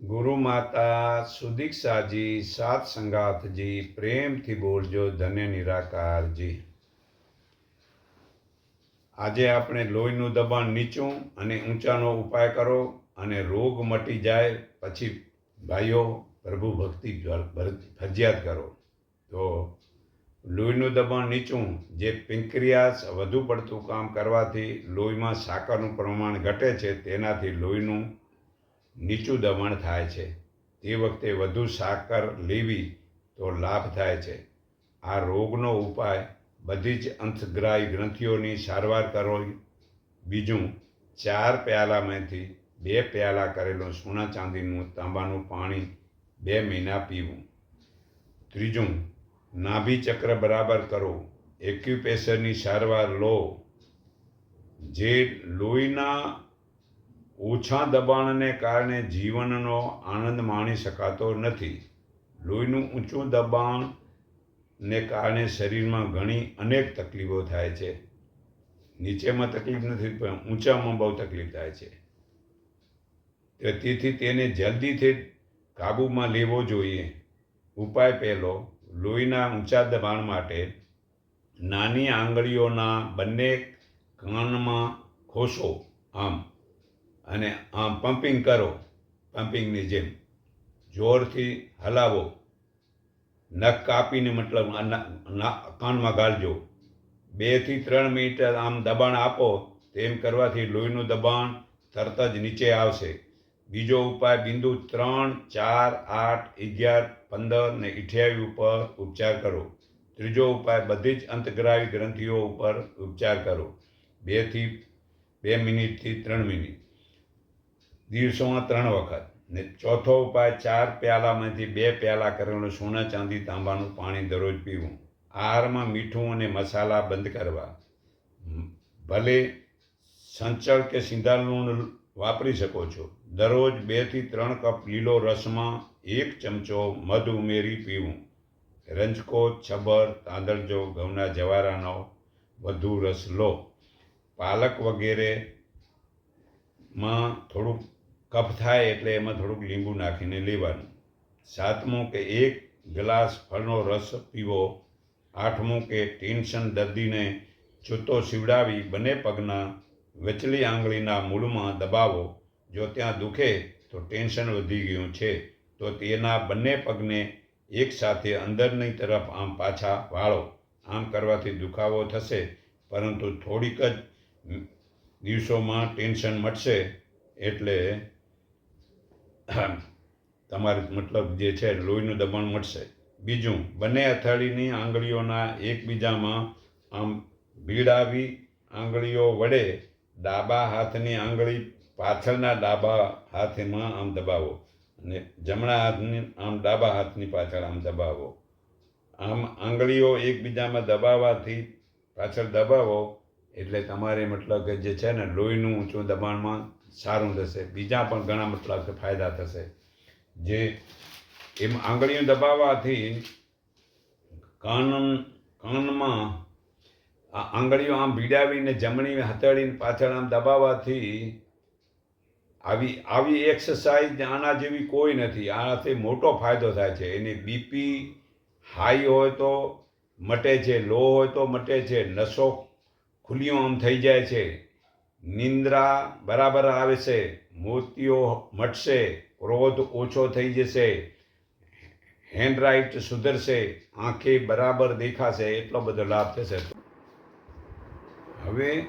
ગુરુ માતા સુદીક્ષાજી, સાત સંગાથજી, પ્રેમથી બોલજો, ધન્ય નિરાકારજી. આજે આપણે લોહીનું દબાણ નીચું અને ઊંચાનો ઉપાય કરો અને રોગ મટી જાય પછી ભાઈઓ, પ્રભુ ભક્તિ ફરજિયાત કરો. તો લોહીનું દબાણ નીચું, જે પિંક્રિયાસ વધુ પડતું કામ કરવાથી લોહીમાં સાકરનું પ્રમાણ ઘટે છે, તેનાથી લોહીનું નીચું દમણ થાય છે. તે વખતે વધુ સાકર લેવી તો લાભ થાય છે. આ રોગનો ઉપાય બધી જ અંતગ્રાહી ગ્રંથિઓની સારવાર કરો બીજું, ચાર પ્યાલામાંથી બે પ્યાલા કરેલું સોના ચાંદીનું તાંબાનું પાણી બે મહિના પીવું. ત્રીજું, નાભી ચક્ર બરાબર કરો. એક્યુપેશરની સારવાર લો. જે લોહીના ઓછા દબાણને કારણે જીવનનો આનંદ માણી શકાતો નથી. લોહીનું ઊંચું દબાણને કારણે શરીરમાં ઘણી અનેક તકલીફો થાય છે. નીચેમાં તકલીફ નથી, પણ ઊંચામાં બહુ તકલીફ થાય છે. તેથી તેને જલ્દીથી કાબૂમાં લેવો જોઈએ. ઉપાય પહેલો, લોહીના ઊંચા દબાણ માટે નાની આંગળીઓના બંને કાનમાં ખોસો. આમ અને આમ પમ્પિંગ કરો પમ્પિંગની જેમ. જોરથી હલાવો. નખ કાપીને મતલબ કાનમાં ગાળજો. બેથી ત્રણ મિનિટ આમ દબાણ આપો, તેમ કરવાથી લોહીનું દબાણ તરત જ નીચે આવશે. બીજો ઉપાય, બિંદુ ત્રણ, ચાર, આઠ, અગિયાર, પંદર ને અઠ્યાવીસ ઉપર ઉપચાર કરો. ત્રીજો ઉપાય, બધી જ અંતગ્રાહી ગ્રંથિઓ ઉપર ઉપચાર કરો. બેથી બે મિનિટથી ત્રણ મિનિટ. દિવસોમાં ત્રણ વખત. ને ચોથો ઉપાય, ચાર પ્યાલામાંથી બે પ્યાલા કરેલું સોના ચાંદી તાંબાનું પાણી દરરોજ પીવું. આહારમાં મીઠું અને મસાલા બંધ કરવા. ભલે સંચળ કે સિંધા લૂણ વાપરી શકો છો. દરરોજ બેથી ત્રણ કપ લીલો રસમાં એક ચમચો મધ ઉમેરી પીવું. રંજકો, છબર, તાંદળજો, ઘઉંના જવારાનો વધુ રસ લો. પાલક વગેરેમાં થોડુંક કફ થાય એટલે એમાં થોડુંક લીંબુ નાખીને લેવાનું. સાતમું કે એક ગ્લાસ ફળનો રસ પીવો. આઠમું કે ટેન્શન દર્દીને જૂતો સીવડાવી બંને પગના વચલી આંગળીના મૂળમાં દબાવો. જો ત્યાં દુખે તો ટેન્શન વધી ગયું છે. તો તેના બંને પગને એકસાથે અંદરની તરફ આમ પાછા વાળો. આમ કરવાથી દુખાવો થશે, પરંતુ થોડીક જ દિવસોમાં ટેન્શન મટશે એટલે તમારે મતલબ જે છે, લોહીનું દબાણ મટશે બીજું, બંને અથાળીની આંગળીઓના એકબીજામાં આમ ભીડાવી આંગળીઓ વડે ડાબા હાથની આંગળી પાછળના ડાબા હાથમાં આમ દબાવો અને જમણા હાથની આમ ડાબા હાથની પાછળ આમ દબાવો. આમ આંગળીઓ એકબીજામાં દબાવવાથી પાછળ દબાવો એટલે તમારે મતલબ કે જે છે ને લોહીનું ઊંચું દબાણમાં સારું થશે. બીજા પણ ઘણા મતલબ કે ફાયદા થશે. જે એમ આંગળીઓ દબાવવાથી કાનમાં આ આંગળીઓ આમ ભીડાવીને જમણી હથેળીને પાછળ આમ દબાવવાથી આવી આવી એક્સરસાઇઝ આના જેવી કોઈ નથી. આનાથી મોટો ફાયદો થાય છે. એની બીપી હાઈ હોય તો, મટે છે, લો હોય તો મટે છે, નસો ખુલ્લીઓ આમ થઈ જાય છે. નિંદ્રા બરાબર આવે છે. મોતીઓ મટશે. ક્રોધ ઓછો થઈ જશે. હેન્ડરાઇટ સુધરશે. આંખે બરાબર દેખાશે. એટલો બધો લાભ થશે. હવે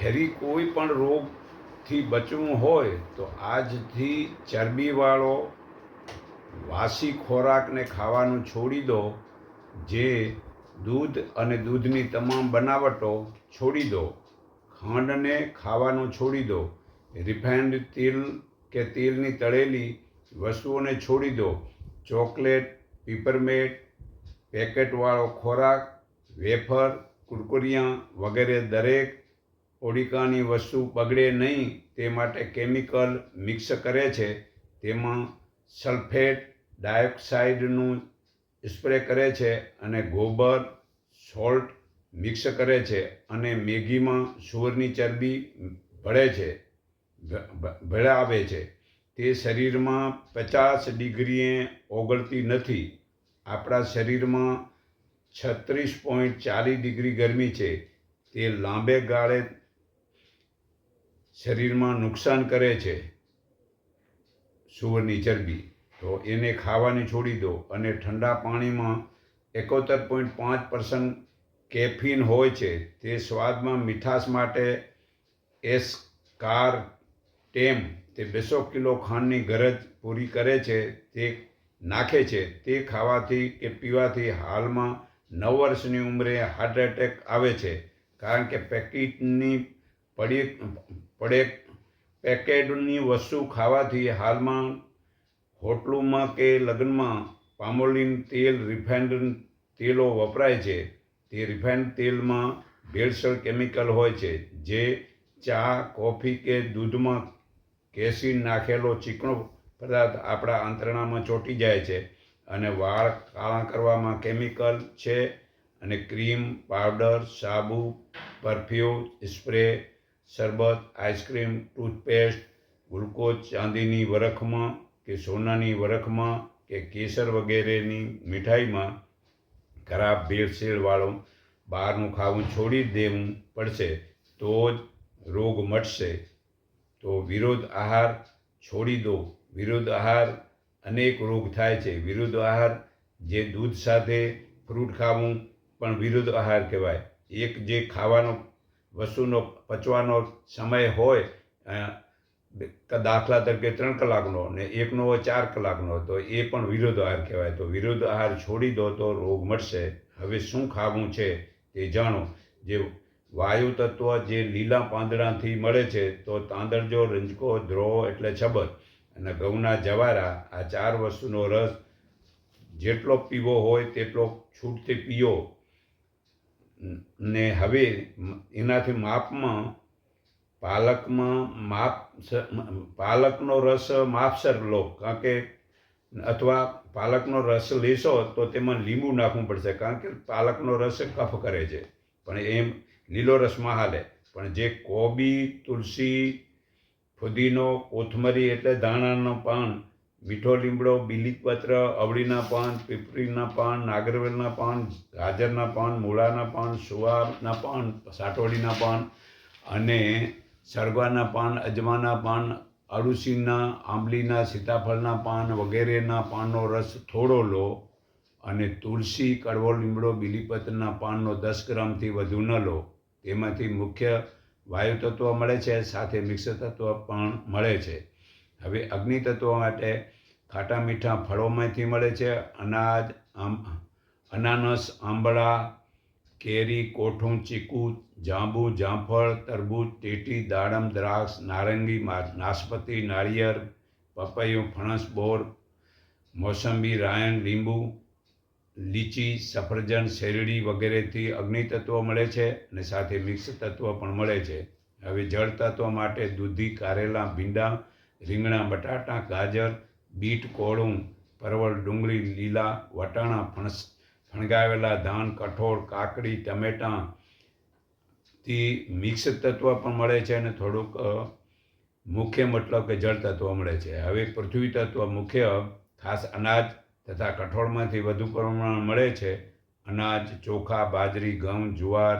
ફેરી કોઈ પણ રોગથી બચવું હોય તો આજથી ચરબીવાળો વાસી ખોરાકને ખાવાનું છોડી દો, જે દૂધ અને દૂધની તમામ બનાવટો છોડી દો. ખાંડને ખાવાનું છોડી દો. રિફાઇન્ડ તેલ કે તેલની તળેલી વસ્તુઓને છોડી દો. ચોકલેટ, પીપરમેટ, પેકેટવાળો ખોરાક, વેફર, કુરકુરિયા વગેરે દરેક ઓડિકાની વસ્તુ બગડે નહીં તે માટે કેમિકલ મિક્સ કરે છે. તેમાં સલ્ફેટ ડાયોક્સાઇડનું સ્પ્રે કરે છે અને ગોબર, સોલ્ટ મિક્સ કરે છે અને મેગીમાં સુવરની ચરબી ભળે છે ભળાવે છે. તે શરીરમાં પચાસ ડિગ્રીએ ઓગળતી નથી. આપણા શરીરમાં છત્રીસ પોઈન્ટ ચાલીસ ડિગ્રી ગરમી છે. તે લાંબે ગાળે શરીરમાં નુકસાન કરે છે સુવરની ચરબી. તો એને ખાવાની છોડી દો. અને ઠંડા પાણીમાં એકોતેર પોઈન્ટ પાંચ પર્સન્ટ કેફીન હોય છે, તે સ્વાદમાં મીઠાશ માટે એસ કાર ટેમ, તે બેસો કિલો ખાંડની ગરજ પૂરી કરે છે, તે નાખે છે. તે ખાવાથી કે પીવાથી હાલમાં નવ વર્ષની ઉંમરે હાર્ટ એટેક આવે છે. કારણ કે પેકેટની પડી, પડે, પેકેટની વસ્તુ ખાવાથી હાલમાં હોટલોમાં કે લગ્નમાં પામોલીન તેલ રિફાઇન્ડ તેલો વપરાય છે, તે રિફાઇન્ડ તેલમાં ભેળસેળ કેમિકલ હોય છે, જે ચા, કોફી કે દૂધમાં કેસીન નાખેલો ચીકણો પદાર્થ આપણા આંતરણામાં ચોંટી જાય છે અને વાળ કાળા કરવામાં કેમિકલ છે અને ક્રીમ, પાવડર, સાબુ, પરફ્યુમ, સ્પ્રે, શરબત, આઈસ્ક્રીમ, ટૂથપેસ્ટ, ગ્લુકોઝ, ચાંદીની વરખમાં કે સોનાની વરખમાં કે કેસર વગેરેની મીઠાઈમાં ખરાબ ભેળસેળવાળો બહારનું ખાવું છોડી દેવું પડશે, તો જ રોગ મટશે. તો વિરોધ આહાર છોડી દો. વિરુદ્ધ આહાર અનેક રોગ થાય છે. વિરુદ્ધ આહાર જે દૂધ સાથે ફ્રૂટ ખાવું પણ વિરુદ્ધ આહાર કહેવાય. એક જે ખાવાનો, વસ્તુનો પચવાનો સમય હોય દાખલા તરીકે ત્રણ કલાકનો ને એકનો ચાર કલાકનો તો એ પણ વિરોધ આહાર કહેવાય. તો વિરુદ્ધ આહાર છોડી દો તો રોગ મટશે હવે શું ખાવું છે તે જાણો. જે વાયુ તત્વ જે લીલા પાંદડાથી મળે છે તો તાંદરજો, રંજકો, દ્રોહ એટલે છબત અને ઘઉંના જવારા આ ચાર વસ્તુનો રસ જેટલો પીવો હોય તેટલો છૂટથી પીઓ. ને હવે એનાથી માપમાં, પાલકમાં માપ પાલકનો રસ માપસર લો. કારણ કે અથવા પાલકનો રસ લેશો તો તેમાં લીંબુ નાખવું પડશે. કારણ કે પાલકનો રસ કફ કરે છે. પણ એમ લીલો રસમાં હાલે પણ જે કોબી, તુલસી, ફુદીનો, કોથમરી એટલે ધાણાનો પાન, મીઠો લીમડો બીલીપત્ર અવળીના પાન, પીપળીના પાન, નાગરવેલના પાન, ગાજરના પાન, મૂળાના પાન, સુવાના પાન, સાટોડીના પાન અને સરગવાના પાન, અજમાના પાન, અળુસીના, આંબલીના, સીતાફળના પાન વગેરેના પાનનો રસ થોડો લો અને તુલસી, કડવો, લીમડો, બીલીપત્રના પાનનો દસ ગ્રામથી વધુ ન લો. તેમાંથી મુખ્ય વાયુ તત્વ મળે છે, સાથે મિક્સ તત્વ પણ મળે છે. હવે અગ્નિ તત્વ માટે ખાટા મીઠા ફળોમાંથી મળે છે અનાજ, આમ, અનાનસ, આંબળા કેરી, કોઠું, ચીકુ, જાંબુ, જામફળ, તરબૂચ, ટેટી, દાડમ, દ્રાક્ષ, નારંગી નાશપતી નાળિયેર પપૈયું, ફણસ, બોર, મોસંબી, રાયણ, લીંબુ, લીચી, સફરજન, શેરડી વગેરેથી અગ્નિ તત્વો મળે છે અને સાથે મિક્સ તત્વો પણ મળે છે. હવે જળ તત્વ માટે દૂધી, કારેલા, ભીંડા, રીંગણા, બટાટા, ગાજર, બીટ, કોળું, પરવળ, ડુંગળી, લીલા, વટાણા, ફણસ ફણગાવેલા ધાન, કઠોળ, કાકડી, ટમેટાં થી મિક્સ તત્વ પણ મળે છે અને થોડુંક મુખ્ય મતલબ કે જળ તત્વ મળે છે. હવે પૃથ્વી તત્વ મુખ્ય ખાસ અનાજ તથા કઠોળમાંથી વધુ પ્રમાણ મળે છે. અનાજ, ચોખા, બાજરી, ઘઉં, જુવાર,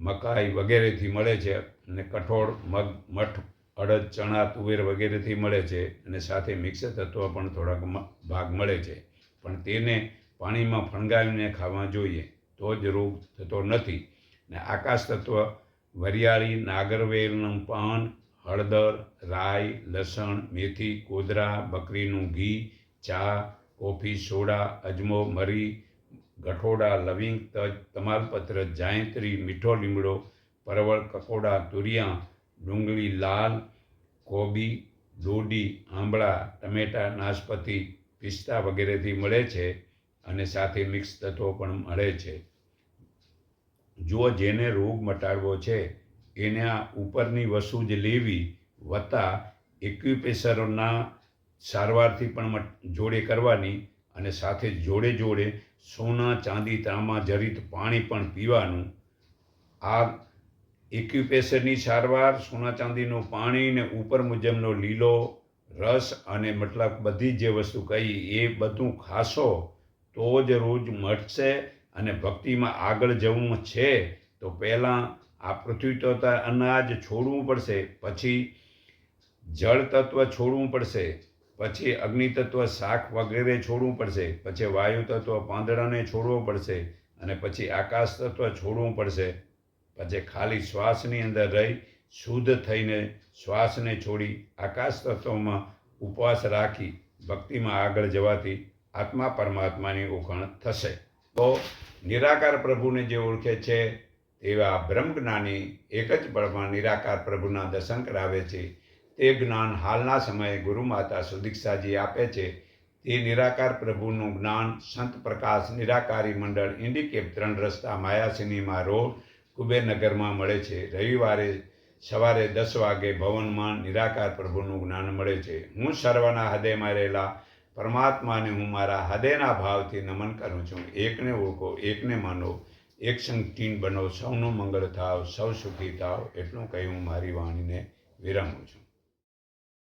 મકાઈ વગેરેથી મળે છે અને કઠોળ, મગ, મઠ, અડદ, ચણા, તુવેર વગેરેથી મળે છે અને સાથે મિક્સ તત્વ પણ થોડાક ભાગ મળે છે. પણ તેને પાણીમાં ફણગાવીને ખાવા જોઈએ, તો જ રોગ થતો નથી. ને આકાશ તત્વ, વરિયાળી નાગરવેલનું પાન હળદર, રાઈ, લસણ, મેથી, કોદરા, બકરીનું ઘી, ચા, કોફી, સોડા, અજમો, મરી, ગઠોડા, લવિંગ, તજ, તમાલપત્ર, જાયંત્રી, મીઠો લીમડો, પરવળ, કકોડા, તુરિયા, ડુંગળી લાલ, કોબી દોડી આંબળા, ટમેટા, નાશપતી, પિસ્તા વગેરેથી મળે છે. અને સાથે મિક્સ તત્વો પણ મળે છે. જો જેને રોગ મટાડવો છે, એને આ ઉપરની વસ્તુ જ લેવી વત્તા એક્યુપેશરોના સારવારથી પણ જોડે કરવાની અને સાથે જોડે જોડે સોના, ચાંદી, તાંબા, જરીત, પાણી પણ પીવાનું. આ એક્યુપેશરની સારવાર, સોના, ચાંદીનું પાણી ને ઉપર મુજબનો લીલો રસ અને મતલબ બધી જે વસ્તુ કહી એ બધું ખાશો તો જ રોજ મળશે અને ભક્તિમાં આગળ જવું છે. તો પહેલાં આ પૃથ્વી તત્વ અનાજ છોડવું પડશે, પછી જળ તત્વ છોડવું પડશે, પછી અગ્નિ તત્વ શાક વગેરે છોડવું પડશે, પછી વાયુ તત્વ પાંદડાને છોડવો પડશે અને પછી આકાશ તત્વ છોડવું પડશે. પછી ખાલી શ્વાસની અંદર રહી, શુદ્ધ થઈને શ્વાસને છોડી આકાશ તત્વમાં ઉપવાસ રાખી ભક્તિમાં આગળ જવાથી આત્મા પરમાત્માની ઓળખાણ થશે. તો નિરાકાર પ્રભુને જે ઓળખે છે, એવા બ્રહ્મજ્ઞાની એક જ પળમાં નિરાકાર પ્રભુના દર્શન કરાવે છે. તે જ્ઞાન હાલના સમયે ગુરુ માતા સુદીક્ષાજી આપે છે. તે નિરાકાર પ્રભુનું જ્ઞાન સંત પ્રકાશ નિરાકારી મંડળ ઇન્ડિકેપ ત્રણ રસ્તા માયા સિનેમા રોડ કુબેરનગરમાં મળે છે. રવિવારે સવારે દસ વાગે ભવનમાં નિરાકાર પ્રભુનું જ્ઞાન મળે છે. હું સર્વના હૃદયમાં રહેલા પરમાત્માને હું મારા હૃદયના ભાવથી નમન કરું છું. એકને ઓળખો, એકને માનો, એક સંગ ટીમ બનો, સૌનું મંગળ થાવ, સૌ સુખી થાવ, એટલું કહી હું મારી વાણીને વિરમું છું.